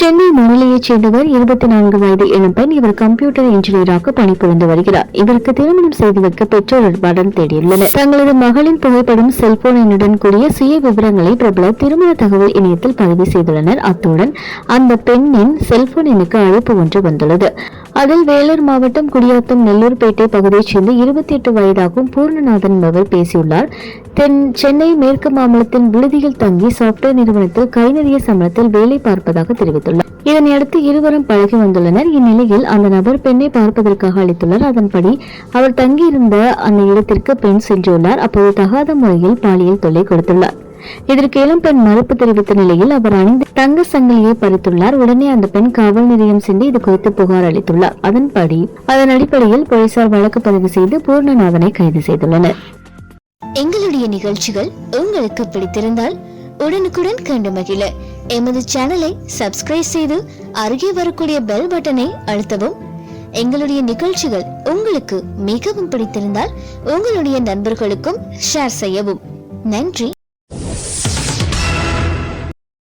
சென்னை மணலியைச் சேர்ந்தவர் இருபத்தி நான்கு வயது எனும் பெண் இவர் கம்ப்யூட்டர் இன்ஜினியராக பணிபுரிந்து வருகிறார். இவருக்கு திருமணம் செய்து வைக்க பெற்றோர் படம் தேடியுள்ளனர். தங்களது மகளின் புகைப்படம் செல்போன் எண்ணுடன் கூடிய சுய விவரங்களை பிரபல திருமண தகவல் இணையத்தில் பதிவு செய்துள்ளனர். அத்துடன் அந்த பெண்ணின் செல்போன் எண்ணுக்கு அழைப்பு ஒன்று வந்துள்ளது. அதில் வேலூர் மாவட்டம் குடியாத்தம் நெல்லூர்பேட்டை பகுதியைச் சேர்ந்த இருபத்தி எட்டு வயதாகும் பூர்ணநாதன் என்பவர் பேசியுள்ளார். தென் சென்னை மேற்கு மாநிலத்தின் விடுதியில் தங்கி சாப்ட்வேர் நிறுவனத்தில் கைநறிய சம்பளத்தில் வேலை பார்ப்பதாக தெரிவித்துள்ளார். இதனையடுத்து இருவரும் பழகி வந்துள்ளனர். இந்நிலையில் அந்த நபர் பெண்ணை பார்ப்பதற்காக அளித்துள்ளார் அதன்படி அவர் தங்கியிருந்த அந்த இடத்திற்கு பெண் சென்றுள்ளார். அப்போது தகாத முறையில் பாலியல் தொல்லை கொடுத்துள்ளார். இதற்கு இளம் பெண் மறுப்பு தெரிவித்த நிலையில் அவர் அணிந்த தங்க சங்கிலியை பறித்துள்ளார். உடனே அந்த பெண் காவல் நிலையம் சென்று இது குறித்து புகார் அளித்துள்ளார். அதன்படி அதன் அடிப்படையில் போலீசார் வழக்கு பதிவு செய்து பூர்ணநாதனை கைது செய்துள்ளனர். எங்களுடைய நிகழ்ச்சிகள் உங்களுக்கு பிடித்திருந்தால் உடனுக்குடன் கண்டு மகிழ. எமது சேனலை சப்ஸ்கிரைப் செய்து அருகே வரக்கூடிய பெல் பட்டனை அழுத்தவும். எங்களுடைய நிகழ்ச்சிகள் உங்களுக்கு மிகவும் பிடித்திருந்தால் உங்களுடைய நண்பர்களுக்கும் ஷேர் செய்யவும். நன்றி.